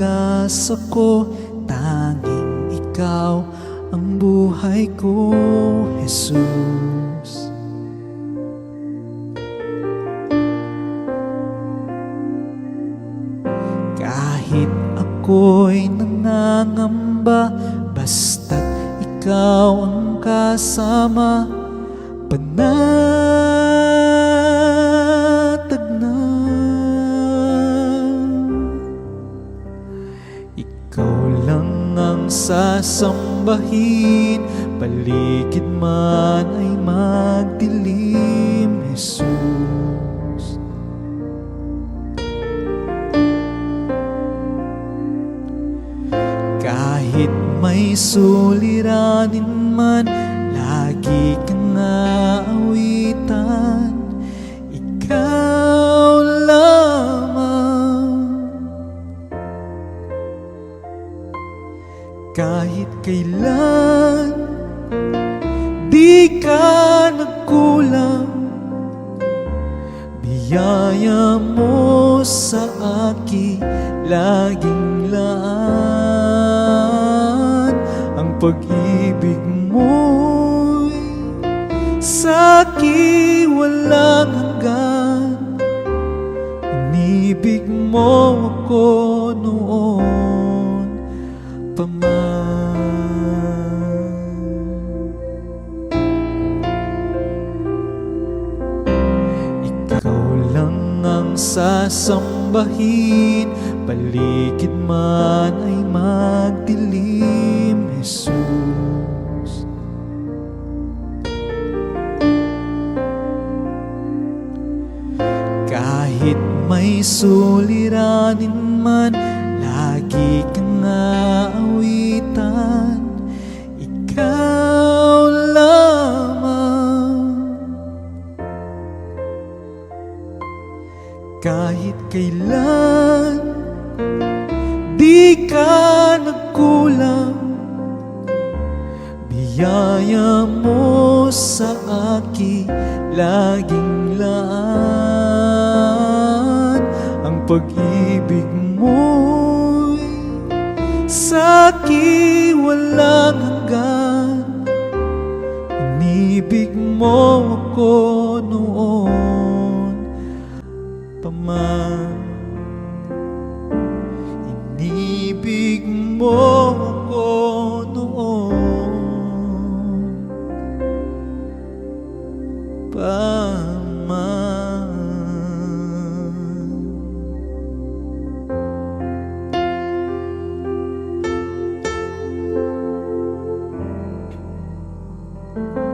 pag-asa ko. Tanging ikaw ang buhay ko, Jesus. Kahit ako'y nangangamba Basta't ikaw ang kasama. Panatag lang ang sasambahin Paligid man ay magdilim Jesus. Kahit may suliranin man Lagi kang aawitan Kahit kailan Di ka nagkulang. Biyaya mo sa akin Laging laan Ang pag-ibig mo'y Sa akin walang hanggan. Inibig mo ako sasambahin Paligid man ay magdilim Jesus. Kahit may suliranin man Lagi kang aawitan Kahit kailan Di ka nagkulang. Biyaya mo sa akin Laging laan Ang pag-ibig mo'y Sa akin walang hanggan. Inibig mo ako noon naman. Inibig mo ako noon. Paman. Thank